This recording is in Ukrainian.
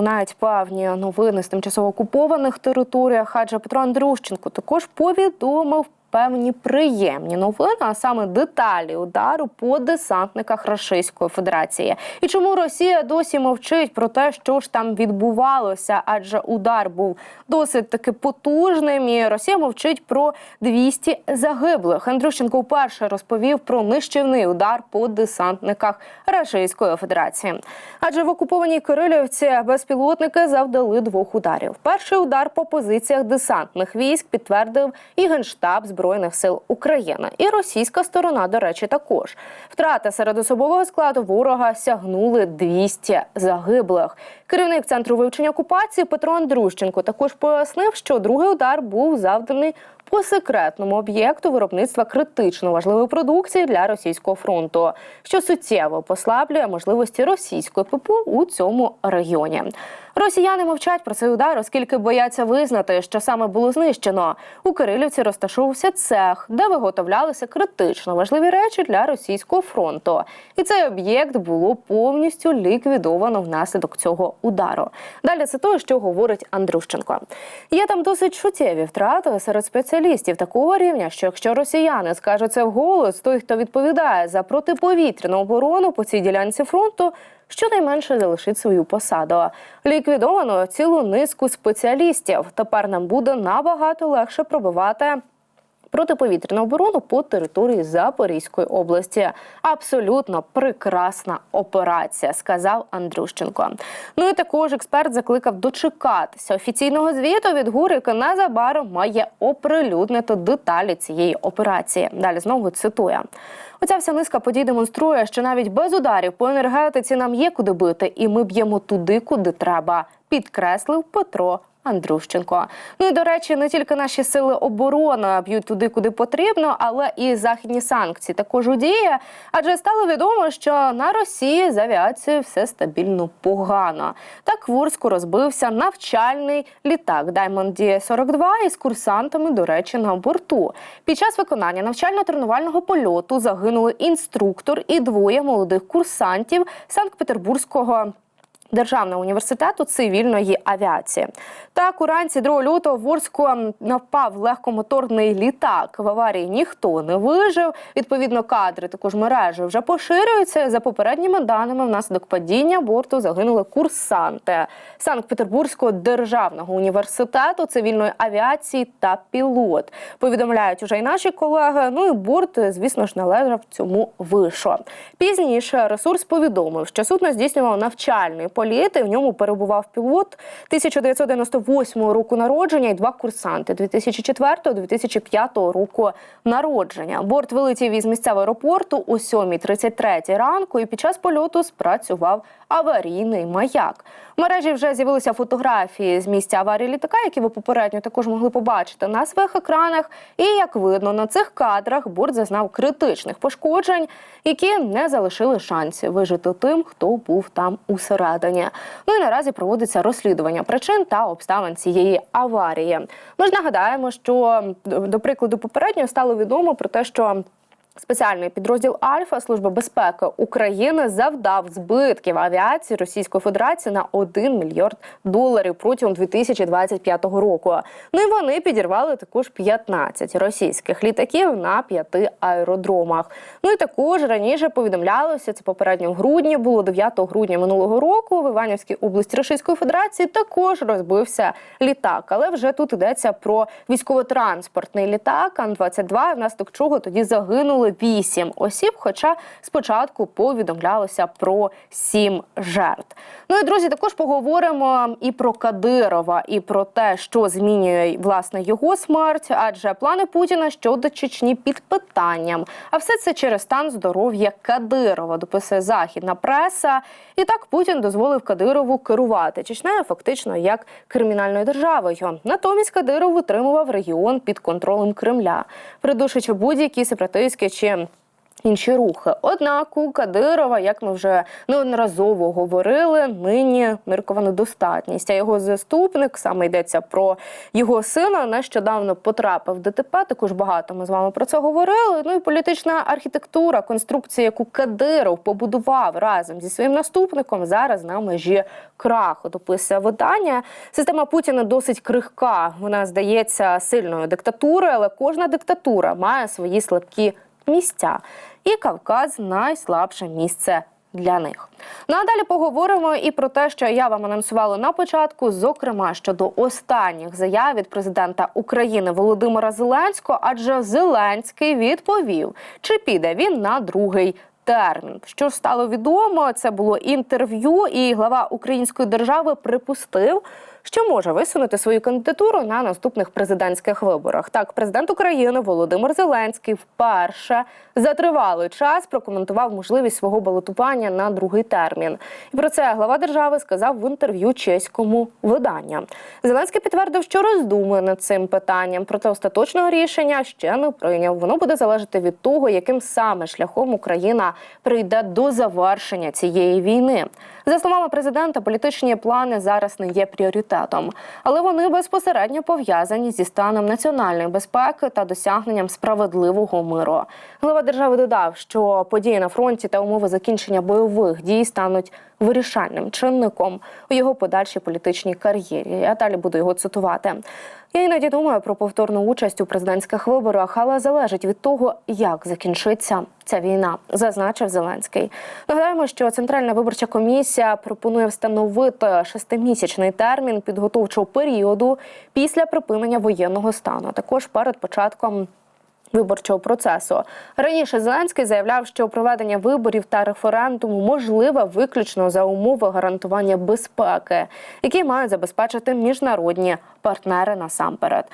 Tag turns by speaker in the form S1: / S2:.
S1: лунають певні новини з тимчасово окупованих територіях. Адже Петро Андрющенко також повідомив певні приємні новини, а саме деталі удару по десантниках Російської Федерації. І чому Росія досі мовчить про те, що ж там відбувалося? Адже удар був досить таки потужним. І Росія мовчить про 200 загиблих. Андрющенко вперше розповів про нищівний удар по десантниках Російської Федерації. Адже в окупованій Кирилівці безпілотники завдали двох ударів. Перший удар по позиціях десантних військ підтвердив і генштаб збройних сил України. І російська сторона, до речі, також втрати серед особового складу ворога сягнули 200 загиблих. Керівник центру вивчення окупації Петро Андрущенко також пояснив, що другий удар був завданий по секретному об'єкту виробництва критично важливої продукції для російського фронту, що суттєво послаблює можливості російської ППО у цьому регіоні. Росіяни мовчать про цей удар, оскільки бояться визнати, що саме було знищено. У Кирилівці розташовувався цех, де виготовлялися критично важливі речі для російського фронту. І цей об'єкт було повністю ліквідовано внаслідок цього удару. Далі це те, що говорить Андрющенко. Є там досить чуттєві втрати серед спеціалістів такого рівня, що якщо росіяни скажуть це вголос, той, хто відповідає за протиповітряну оборону по цій ділянці фронту, щонайменше залишить свою посаду. Ліквідовано цілу низку спеціалістів. Тепер нам буде набагато легше пробивати. Протиповітряну оборону по території Запорізької області абсолютно прекрасна операція, сказав Андрющенко. Ну і також експерт закликав дочекатися офіційного звіту від ГУР, яка незабаром має оприлюднити деталі цієї операції. Далі знову цитую. Оця вся низка подій демонструє, що навіть без ударів по енергетиці нам є куди бити, і ми б'ємо туди, куди треба. Підкреслив Петро Андрущенко. Ну і до речі, не тільки наші сили оборони б'ють туди, куди потрібно, але і західні санкції також у дії. Адже стало відомо, що на Росії з авіацією все стабільно погано. Так в Урську розбився навчальний літак Diamond D-42 із курсантами, до речі, на борту. Під час виконання навчально-тренувального польоту загинули інструктор і двоє молодих курсантів Санкт-Петербурзького. Державного університету цивільної авіації. Так, уранці 2 лютого в Орську напав легкомоторний літак. В аварії ніхто не вижив. Відповідно, кадри також мережі вже поширюються. За попередніми даними, внаслідок падіння борту загинули курсанти Санкт-Петербурзького державного університету цивільної авіації та пілот. Повідомляють уже й наші колеги. Ну і борт, звісно ж, належав цьому вишу. Пізніше ресурс повідомив, що судно здійснював навчальний політ, і в ньому перебував пілот 1998 року народження і два курсанти 2004-2005 року народження. Борт вилетів із місцевого аеропорту о 7.33 ранку, і під час польоту спрацював аварійний маяк. В мережі вже з'явилися фотографії з місця аварії літака, які ви попередньо також могли побачити на своїх екранах. І як видно, на цих кадрах борт зазнав критичних пошкоджень, які не залишили шансів вижити тим, хто був там усередині. Ну і наразі проводиться розслідування причин та обставин цієї аварії. Ми ж нагадаємо, що до прикладу попередньо стало відомо про те, що Спеціальний підрозділ Альфа Служби безпеки України завдав збитків авіації Російської Федерації на 1 мільярд доларів протягом 2025 року. Ну і вони підірвали також 15 російських літаків на п'яти аеродромах. Ну і також раніше повідомлялося це попередньо в грудні. Було 9 грудня минулого року. В Іванівській області Російської Федерації також розбився літак, але вже тут йдеться про військово-транспортний літак Ан-22, внаслідок чого тоді загинули вісім осіб. Хоча спочатку повідомлялося про сім жертв. Ну і друзі, також поговоримо і про Кадирова, і про те, що змінює власне його смерть, адже плани Путіна щодо Чечні під питанням. А все це через стан здоров'я Кадирова, дописує західна преса. І так Путін дозволив Кадирову керувати Чечнею фактично як кримінальною державою. Натомість Кадиров утримував регіон під контролем Кремля, придушуючи будь-які сепаратистські чи інші рухи. Однак у Кадирова, як ми вже неодноразово говорили, нині міркована достатність. А його заступник саме йдеться про його сина. Нещодавно потрапив в ДТП. Також багато ми з вами про це говорили. Ну і політична архітектура, конструкція, яку Кадиров побудував разом зі своїм наступником, зараз на межі краху. Дописує видання. Система Путіна досить крихка. Вона здається сильною диктатурою, але кожна диктатура має свої слабкі місця. І Кавказ найслабше місце для них. Ну а далі поговоримо і про те, що я вам анонсувала на початку, зокрема щодо останніх заяв від президента України Володимира Зеленського, адже Зеленський відповів, чи піде він на другий. Термін, що стало відомо, це було інтерв'ю, і глава української держави припустив, що може висунути свою кандидатуру на наступних президентських виборах. Так, президент України Володимир Зеленський вперше за тривалий час прокоментував можливість свого балотування на другий термін. І про це глава держави сказав в інтерв'ю чеському виданню. Зеленський підтвердив, що роздумує над цим питанням, проте остаточного рішення ще не прийняв. Воно буде залежати від того, яким саме шляхом Україна прийде до завершення цієї війни. За словами президента, політичні плани зараз не є пріоритетом, але вони безпосередньо пов'язані зі станом національної безпеки та досягненням справедливого миру. Глава держави додав, що події на фронті та умови закінчення бойових дій стануть вирішальним чинником у його подальшій політичній кар'єрі. Я далі буду його цитувати. Я іноді думаю про повторну участь у президентських виборах, але залежить від того, як закінчиться ця війна, зазначив Зеленський. Нагадаємо, що Центральна виборча комісія пропонує встановити шестимісячний термін підготовчого періоду після припинення воєнного стану. Також перед початком. Виборчого процесу раніше Зеленський заявляв, що проведення виборів та референдуму можливе виключно за умови гарантування безпеки, які мають забезпечити міжнародні партнери насамперед.